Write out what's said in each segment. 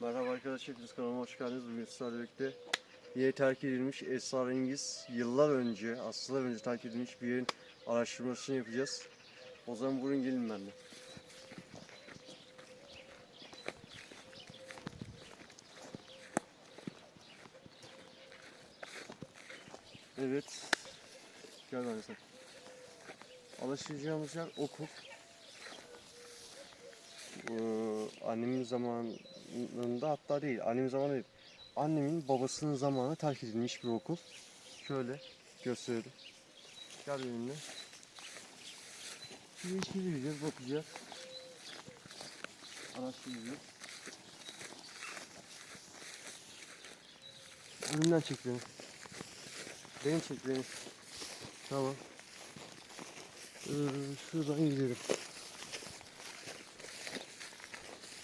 Merhaba arkadaşlar, hepiniz kanalıma hoş geldiniz. Bugün sizlerle birlikte yine terk edilmiş esrarengiz, yıllar önce, asırlar önce terk edilmiş bir yerin araştırmasını yapacağız. O zaman buyurun gelin benimle. Evet, gel ben sen. Alışacağımız yer okul. Ee, annemin zamanında hatta değil, annemin zamanı değil. Annemin babasının zamanı terk edilmiş bir okul. Şöyle gösterelim. Gel benimle. Şimdi içeri gireceğiz, bakacağız. Araştıracağız. Önümden çek beni. Beni çek beni. Tamam. Ee, şuradan gidelim.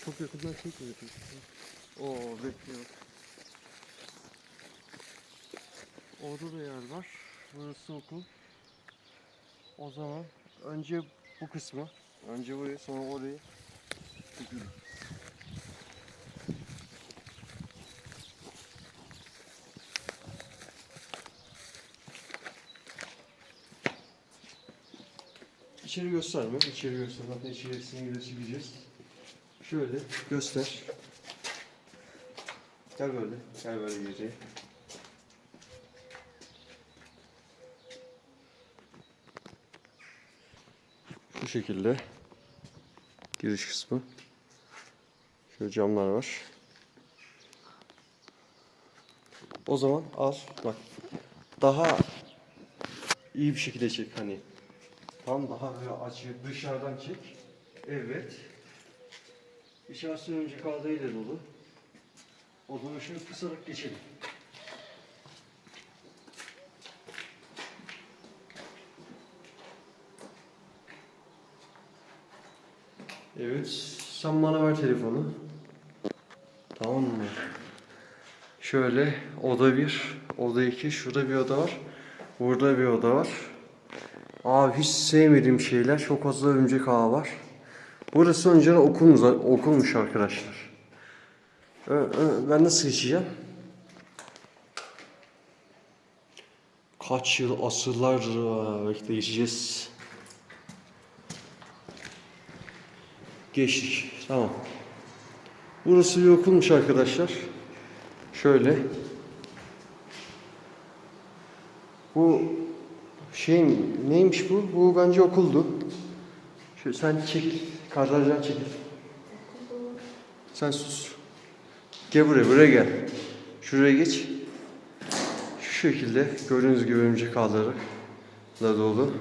Çok yakından çekmiyor. Oo bekliyor. Orada da yer var. Burası okul. O zaman önce bu kısmı, önce burayı sonra orayı çekelim. İçeri gösterme, içeri göster. Zaten içerisine de çekeceğiz. Şöyle göster. Gel böyle, gel böyle geriye. Şu şekilde giriş kısmı. Şöyle camlar var. O zaman al bak. Daha iyi bir şekilde çek hani. Tam daha böyle açı dışarıdan çek. Evet. İçerisi önce kaldırıyla dolu. O şöyle kısarak geçelim. Evet, sen bana ver telefonu. Tamam mı? Şöyle oda bir, oda iki, şurada bir oda var. Burada bir oda var. Abi hiç sevmediğim şeyler, çok fazla örümcek ağı var. Burası önceden okulmuş, okulmuş arkadaşlar. Ben nasıl geçeceğim? Kaç yıl, asırlardır aa, bekle geçeceğiz. Geçtik. Tamam. Burası bir okulmuş arkadaşlar. Şöyle. Bu şey neymiş bu? Bu bence okuldu. Şöyle sen çekil. Kadrajdan çekil. Sen sus. Gel buraya, buraya gel. Şuraya geç. Şu şekilde gördüğünüz gibi örümcek ağları da dolu.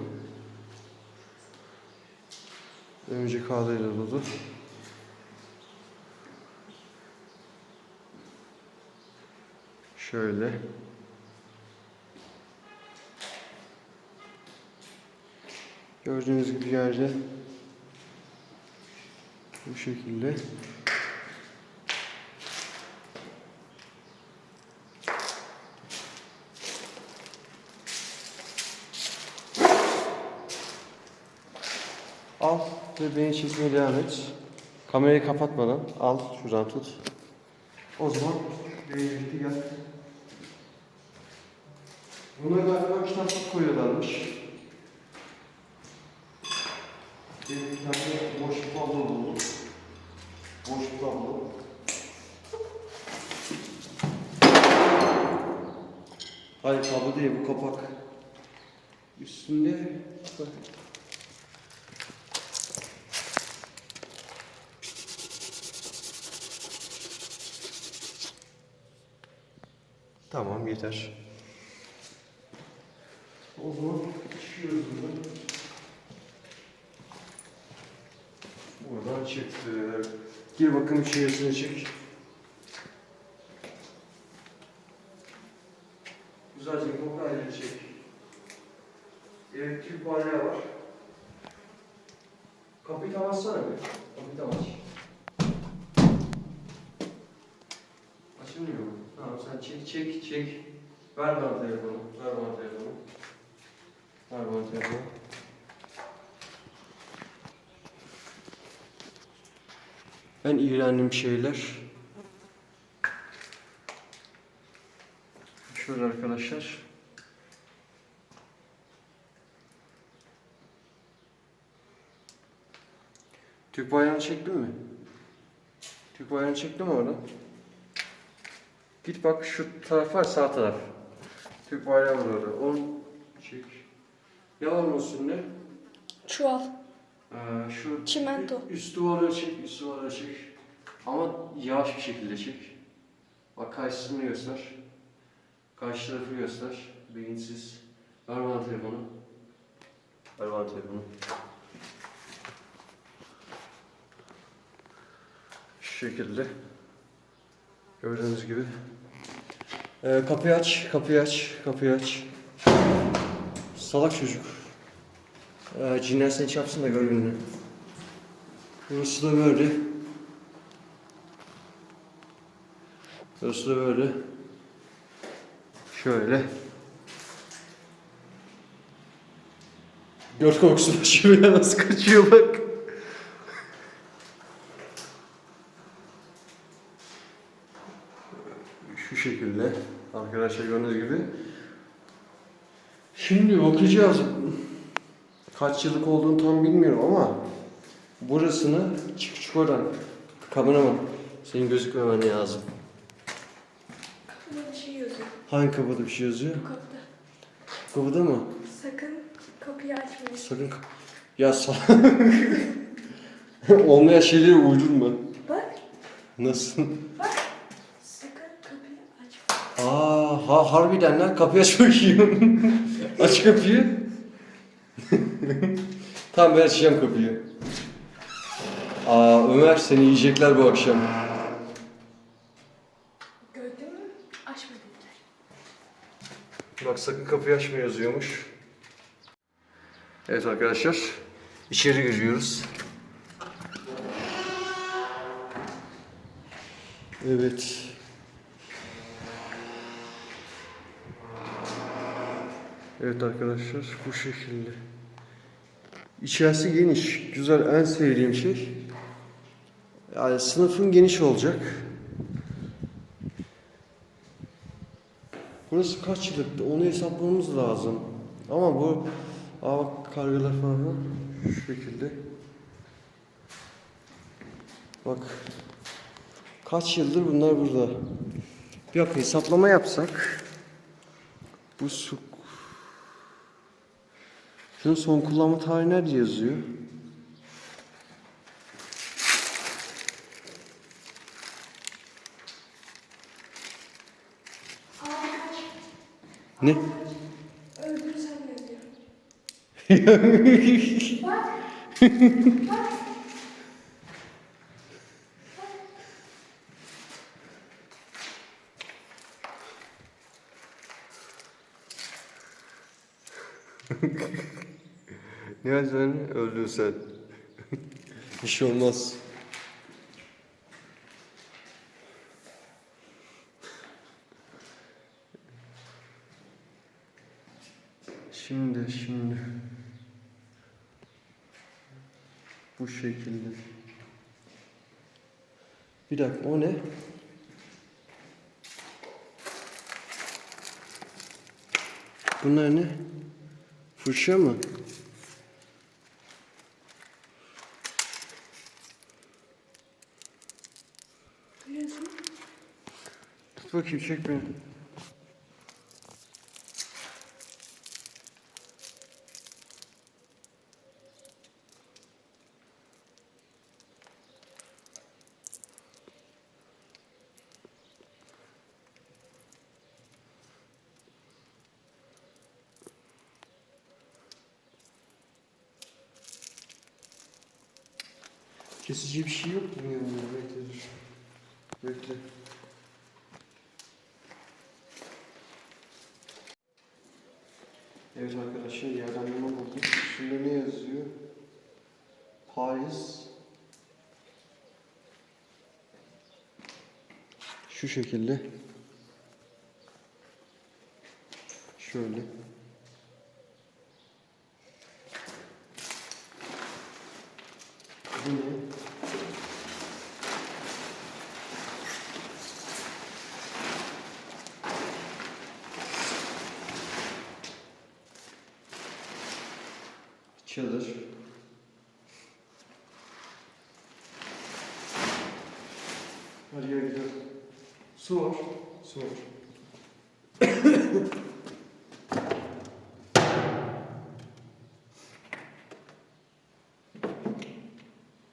Örümcek ağlarıyla dolu. Şöyle. Gördüğünüz gibi yerde bu şekilde Al ve beni çekmeye devam et. Kamerayı kapatmadan al şuradan tut. O zaman birlikte gel. Buna galiba kitaplık koyuyorlarmış. Bir tane boş bir buldum. Boş bir tablo. Hayır tablo değil bu kapak. Üstünde bak. Tamam yeter. O zaman çıkıyoruz buradan. Buradan çıktık. Gir bakalım içerisine çık. Güzelce koprayla çek. Elektrik balya var. Kapıyı tam açsana bir. Kapıyı tam aç. Açılmıyor mu? Tamam sen çek çek çek. Ver bana telefonu. Ver bana telefonu. Ver bana telefonu. en iğrendiğim şeyler. Şöyle arkadaşlar. Türk bayrağını çektim mi? Türk bayrağını çektim mi orada? Git bak şu taraf var sağ taraf. Türk bayrağı var orada. Onu çek. Ne var onun üstünde? Çuval. Ee, şu Çimento. üst duvara çek, üst duvara çek. Ama yavaş bir şekilde çek. Bak karşısını göster. Karşı tarafı göster. Beyinsiz. Ver bana telefonu. Ver bana telefonu. Şu şekilde. Gördüğünüz gibi. Ee, kapıyı aç, kapıyı aç, kapıyı aç. Salak çocuk. Ee, cinler seni çarpsın da gör gününü. Burası da böyle. Burası da böyle. Şöyle. Göt kokusu başımına nasıl kaçıyor bak. Şu şekilde. Arkadaşlar gördüğünüz gibi. Şimdi bakacağız. Kaç yıllık olduğunu tam bilmiyorum ama burasını çık çık oradan. Kameraman. Senin gözükmemen lazım. Kapıda bir şey yazıyor. Hangi kapıda bir şey yazıyor? Bu kapıda. Kapıda mı? Sakın kapıyı açmayın. Sakın kap- Ya sal... Olmayan şeyleri uydurma. Bak. Nasıl? Sakın kapıyı açmayın. Aa, ha, harbiden lan kapıyı aç bakayım. aç kapıyı. tamam ben açacağım kapıyı. Aa Ömer seni yiyecekler bu akşam. Gördün mü? Açma dediler. Bak sakın kapıyı açma yazıyormuş. Evet arkadaşlar. içeri giriyoruz. Evet. Evet arkadaşlar bu şekilde. İçerisi geniş. Güzel en sevdiğim şey. Yani sınıfın geniş olacak. Burası kaç yıllıktı onu hesaplamamız lazım. Ama bu aa bak kargalar falan şu şekilde. Bak kaç yıldır bunlar burada. Bir hesaplama yapsak. Bu su Şunun son kullanma tarihi nerede yazıyor? Ne? Öldürürsen yazıyor. Bak. Bak. Ne yazacaksın? Öldün sen. Bir şey olmaz. Şimdi, şimdi. Bu şekilde. Bir dakika, o ne? Bunlar ne? Fırça mı? Bakayım çek. Kesici bir şey yok mu yanında? Bekle dur. Bekle. Yerden bulma bulduk. Üstünde ne yazıyor? Paris. Şu şekilde. Şöyle. Bu ne? Çadır. Gel gidelim. Su var. Su var.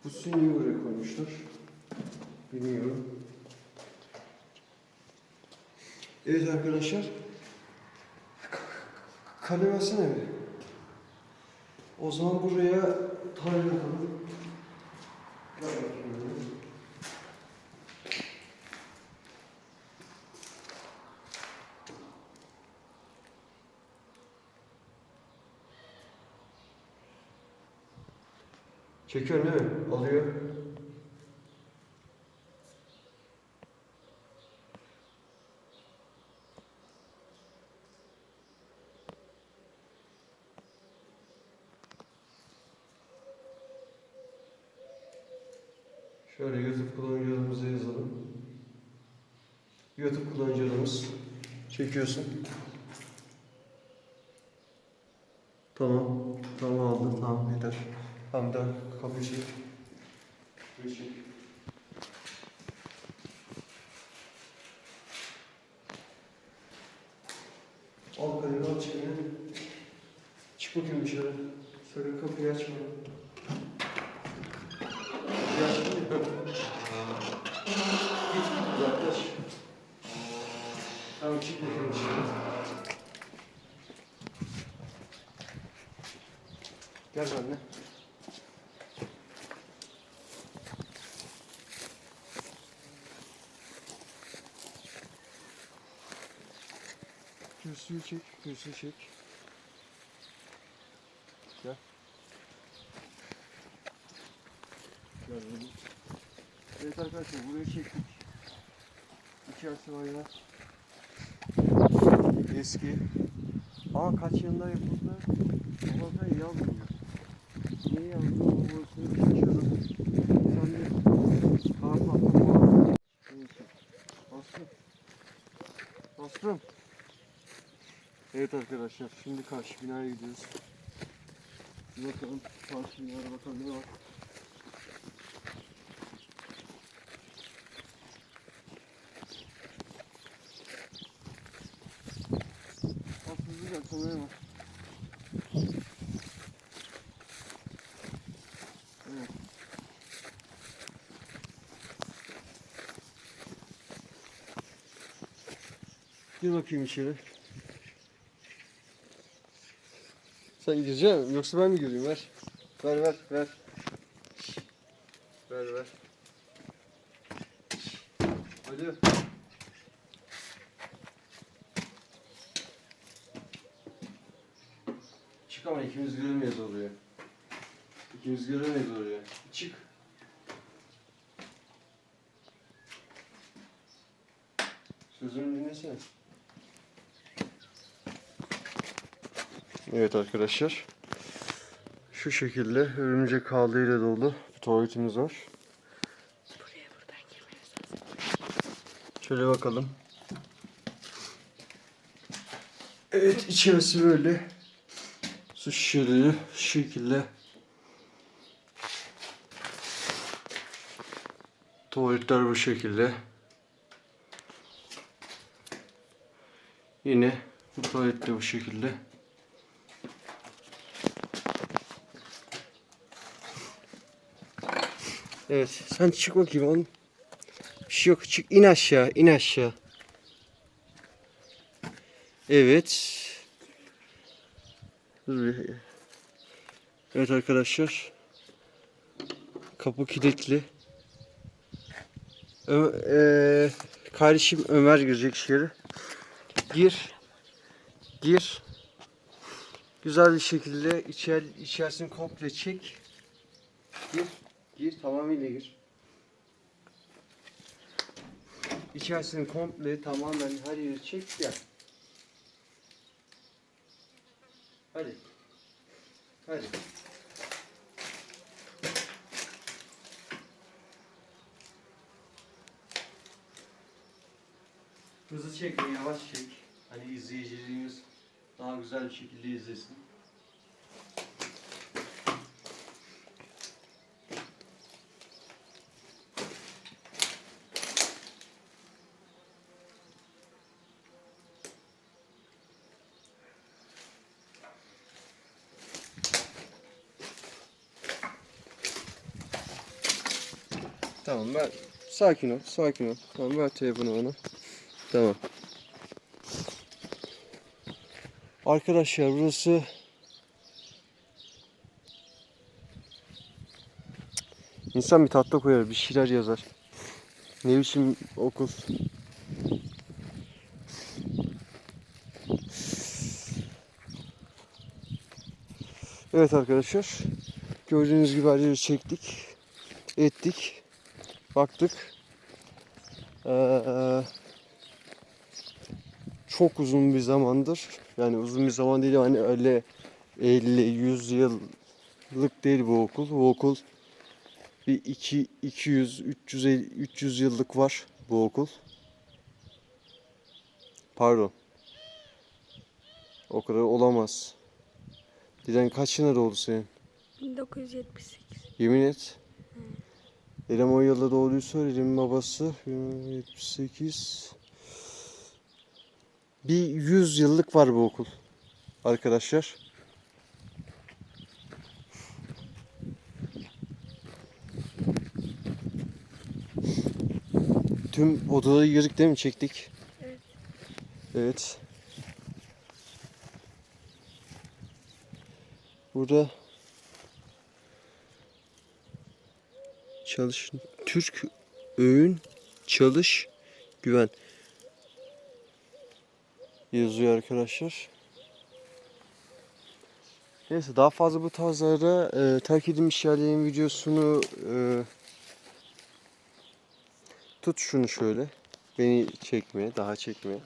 Bu suyu niye buraya koymuşlar? Bilmiyorum. Evet arkadaşlar. K- Kalem versene bir. O zaman buraya tarih bunu. Çekiyor değil mi? Alıyor. Şöyle YouTube kullanıcı adımızı yazalım. YouTube kullanıcı adımız. Çekiyorsun. Tamam. Tamam aldım. Tamam yeter. Tamam da kapıyı çek. Kapıyı çek. Al kalemi al çekini. Çık bakayım dışarı. Sakın kapıyı açma. Gel benimle. Kürsüyü çek, kürsüyü çek. Gel. Gel böyle. Evet arkadaşlar buraya çektik. İçerisi bayağı eski. Ama kaç yılında yapıldı? Allah'tan yazmıyor. Niye. Evet arkadaşlar şimdi karşı binaya gidiyoruz. Bir bakalım karşı binaya bakalım ne var. Aslında güzel kameraya bak. Evet. Gir bakayım içeri. Sen gireceksin misin? yoksa ben mi gireyim ver. Ver ver ver. Ver ver. Alo. Çık ama ikimiz giremeyiz oraya. İkimiz giremeyiz oraya. Çık. Sözümü dinlesene. Evet arkadaşlar. Şu şekilde örümcek ağlarıyla dolu bir tuvaletimiz var. Buraya buradan girmeniz Şöyle bakalım. Evet içerisi böyle. Su şişeleri şu şekilde. Tuvaletler bu şekilde. Yine bu tuvalet de bu şekilde. Evet sen çık bakayım oğlum. Bir şey yok. Çık in aşağı, in aşağı. Evet. Evet arkadaşlar. Kapı kilitli. Ö eee, kardeşim Ömer girecek içeri. Gir. Gir. Güzel bir şekilde içer, içerisini komple çek. Gir. Gir. Tamamıyla gir. İçerisini komple tamamen her yeri çek gel. Hadi. Hadi. Hızlı çekme, yavaş çek. Hani izleyicilerimiz daha güzel bir şekilde izlesin. Tamam ver. Sakin ol, sakin ol. Tamam ver telefonu bana. Tamam. Arkadaşlar burası İnsan bir tatlı koyar, bir şeyler yazar. Ne biçim okul. Evet arkadaşlar. Gördüğünüz gibi her yeri çektik. Ettik. Baktık. Ee, çok uzun bir zamandır. Yani uzun bir zaman değil hani öyle 50-100 yıllık değil bu okul. Bu okul bir 2 200 300 300 yıllık var bu okul. Pardon. O kadar olamaz. Dilan kaç yılında doğdu senin? 1978. Yemin et. Dedem o yılda doğduysa dedemin babası 78. Bir 100 yıllık var bu okul. Arkadaşlar. Tüm odaları yırık değil mi? Çektik. Evet. Evet. Burada çalış Türk öğün çalış güven. Yazıyor arkadaşlar. Neyse daha fazla bu tarzlarda e, terk edilmiş yerlerin videosunu e, tut şunu şöyle. Beni çekmeye daha çekmeye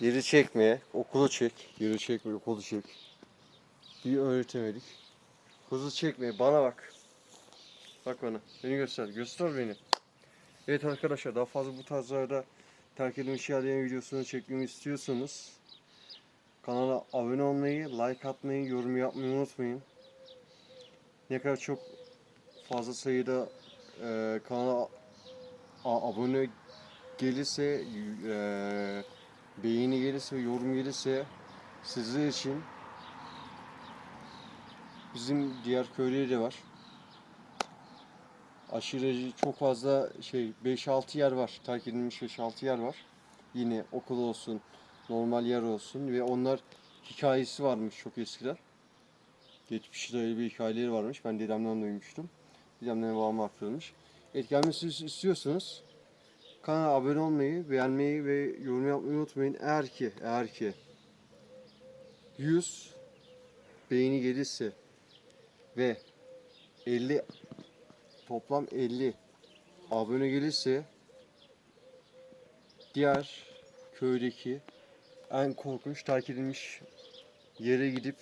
yeri çekmeye okulu çek. Yeri çekme okulu çek. Bir öğretemedik. Hızlı çekmeye bana bak Bak bana. Beni göster. Göster beni. Evet arkadaşlar daha fazla bu tarzlarda terk edilmiş yerlerin videosunu çekmemi istiyorsanız kanala abone olmayı, like atmayı, yorum yapmayı unutmayın. Ne kadar çok fazla sayıda e, kanala abone gelirse, e, beğeni gelirse, yorum gelirse sizler için bizim diğer köyleri de var aşırı çok fazla şey 5-6 yer var. Terk edilmiş 5-6 yer var. Yine okul olsun, normal yer olsun ve onlar hikayesi varmış çok eskiden. Geçmişte öyle bir hikayeleri varmış. Ben dedemden duymuştum. Dedemden babama aktarılmış. Evet gelmesi istiyorsanız kanala abone olmayı, beğenmeyi ve yorum yapmayı unutmayın. Eğer ki, eğer ki 100 beğeni gelirse ve 50 toplam 50 abone gelirse diğer köydeki en korkunç terk edilmiş yere gidip